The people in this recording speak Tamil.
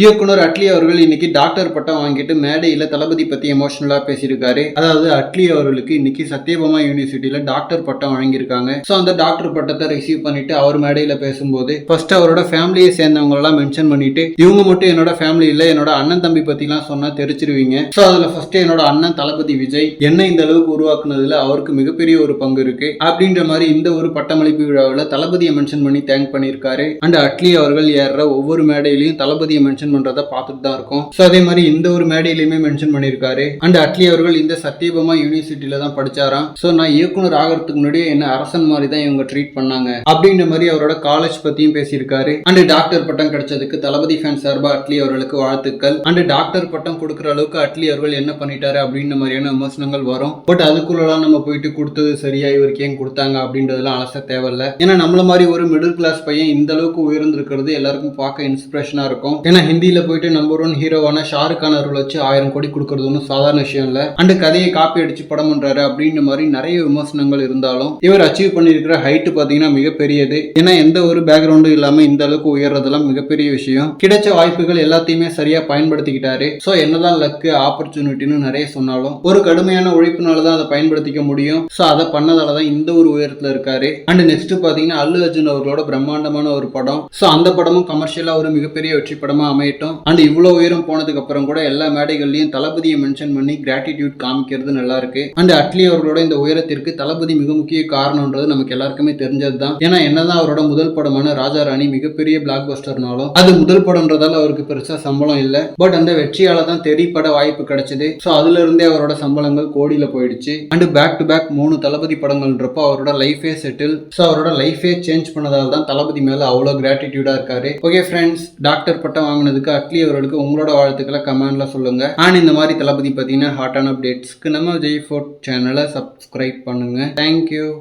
இயக்குனர் அட்லி அவர்கள் இன்னைக்கு டாக்டர் பட்டம் வாங்கிட்டு மேடையில தளபதி பத்தி எமோஷனலா பேசியிருக்காரு. அதாவது அட்லி அவர்களுக்கு இன்னைக்கு சத்யபாமா யூனிவர்சிட்டியில டாக்டர் பட்டம் வழங்கியிருக்காங்க ஸோ அந்த டாக்டர் பட்டத்தை ரிசீவ் பண்ணிட்டு அவர் மேடையில பேசும்போது ஃபர்ஸ்ட் அவரோட ஃபேமிலியை சேர்ந்தவங்க எல்லாம் மென்ஷன் பண்ணிட்டு இவங்க மட்டும் என்னோட ஃபேமிலி இல்ல என்னோட அண்ணன் தம்பி பற்றிலாம் சொன்னா தெரிச்சிருவீங்க. ஸோ அதுல ஃபர்ஸ்ட் என்னோட அண்ணன் தளபதி விஜய் என்ன இந்த அளவுக்கு உருவாக்குனதுல அவருக்கு மிகப்பெரிய ஒரு பங்கு இருக்கு. அப்படின்ற மாதிரி இந்த ஒரு பட்டமளிப்பு விழாவில் தளபதியை மென்ஷன் பண்ணி தேங்க் பண்ணியிருக்காரு. அண்ட் அட்லி அவர்கள் ஏறுற ஒவ்வொரு மேடையிலையும் தளபதியை மென்ஷன் பண்றதை பார்த்துட்டு தான் இருக்கோம். ஸோ அதே மாதிரி இந்த ஒரு மேடையிலையுமே மென்ஷன் பண்ணியிருக்காரு. அண்ட் அட்லி அவர்கள் இந்த சத்தியபமா யூனிவர்சிட்டியில தான் படிச்சாராம். ஸோ நான் இயக்குனர் ஆகிறதுக்கு முன்னாடியே என்ன அரசன் மாதிரி தான் இவங்க ட்ரீட் பண்ணாங்க. அப்படின்ற மாதிரி அவரோட காலேஜ் பத்தியும் பேசியிருக்காரு. அண்ட் டாக்டர் பட்டம் கிடைச்சதுக்கு தளபதி ஃபேன் சார்பா அட்லி அவர்களுக்கு வாழ்த்துக்கள். அண்ட் டாக்டர் பட்டம் கொடுக்குற அளவுக்கு அட்லி அவர்கள் என்ன பண்ணிட்டாரு அப்படின்ற மாதிரியான விமர்சனங்கள் வரும். பட் அதுக்குள்ளலாம் நம்ம போயிட்டு கொடுத்தது சரியா இவருக்கு ஏன் கொடுத்தாங்க அப்படின்றதெல்லாம் அலச தேவையில்ல. ஏன்னா நம்மள மாதிரி ஒரு மிடில் கிளாஸ் பையன் இந்த அளவுக்கு உயர்ந்திருக்கிறது எல்லாருக்கும் பார்க்க இன்ஸ்பிரேஷனா இருக்கும். ஏன்னா ஹிந்தியில் போயிட்டு நம்பர் ஒன் ஹீரோவான ஷாருக் கான் அவர்கள் வச்சு ஆயிரம் கோடி கொடுக்கறது ஒன்றும் சாதாரண விஷயம் இல்லை. அண்ட் கதையை காப்பி அடிச்சு படம் பண்ணுறாரு அப்படின்ற மாதிரி நிறைய விமர்சனங்கள் இருந்தாலும் இவர் அச்சீவ் பண்ணியிருக்கிற ஹைட் பார்த்தீங்கன்னா மிகப்பெரியது. ஏன்னா எந்த ஒரு பேக்ரவுண்டும் இல்லாமல் இந்த அளவுக்கு உயர்றதெல்லாம் மிகப்பெரிய விஷயம். கிடைச்ச வாய்ப்புகள் எல்லாத்தையுமே சரியா பயன்படுத்திக்கிட்டாரு. ஸோ என்னதான் லக்கு ஆப்பர்ச்சுனிட்டின்னு நிறைய சொன்னாலும் ஒரு கடுமையான உழைப்புனால தான் அதை பயன்படுத்திக்க முடியும். ஸோ அதை பண்ணதால தான் இந்த ஒரு உயரத்தில் இருக்காரு. அண்ட் நெக்ஸ்ட் பார்த்தீங்கன்னா அல்லு அர்ஜுன் அவர்களோட பிரம்மாண்டமான ஒரு படம். ஸோ அந்த படமும் கமர்ஷியலாக ஒரு மிகப்பெரிய வெற்றி படமா அமையட்டும். அண்ட் இவ்வளோ உயரம் போனதுக்கு அப்புறம் கூட எல்லா மேடைகள்லயும் தளபதியை மென்ஷன் பண்ணி கிராட்டிடியூட் காமிக்கிறது நல்லா இருக்கு. அண்ட் அட்லி அவர்களோட இந்த உயரத்திற்கு தளபதி மிக முக்கிய காரணம்ன்றது நமக்கு எல்லாருக்குமே தெரிஞ்சது தான் ஏன்னா என்னதான் அவரோட முதல் படமான ராஜா ராணி மிகப்பெரிய பிளாக் பஸ்டர்னாலும் அது முதல் படம்ன்றதால அவருக்கு பெருசா சம்பளம் இல்லை. பட் அந்த வெற்றியால தான் தெரியப்பட வாய்ப்பு கிடைச்சது. ஸோ அதுல இருந்தே அவரோட சம்பளங்கள் கோடியில போயிடுச்சு. அண்ட் பேக் டு பேக் மூணு தளபதி படங்கள்ன்றப்போ அவரோட லைஃபே செட்டில் ஸோ அவரோட லைஃபே சேஞ்ச் பண்ணதால தான் தளபதி மேல அவ்வளோ கிராட்டிடியூடா இருக்காரு. ஓகே ஃப்ரெண்ட்ஸ் டாக்டர் பட்டம் பண்ணதுக்கு அட்லி அவர்களுக்கு உங்களோட வாழ்த்துக்களை கமெண்ட்ல சொல்லுங்க. அண்ட் இந்த மாதிரி தளபதி பார்த்தீங்கன்னா ஹாட்டான அப்டேட்ஸ்க்கு நம்ம ஜெய் ஃபோர்ட் சேனலை சப்ஸ்கிரைப் பண்ணுங்க. Thank you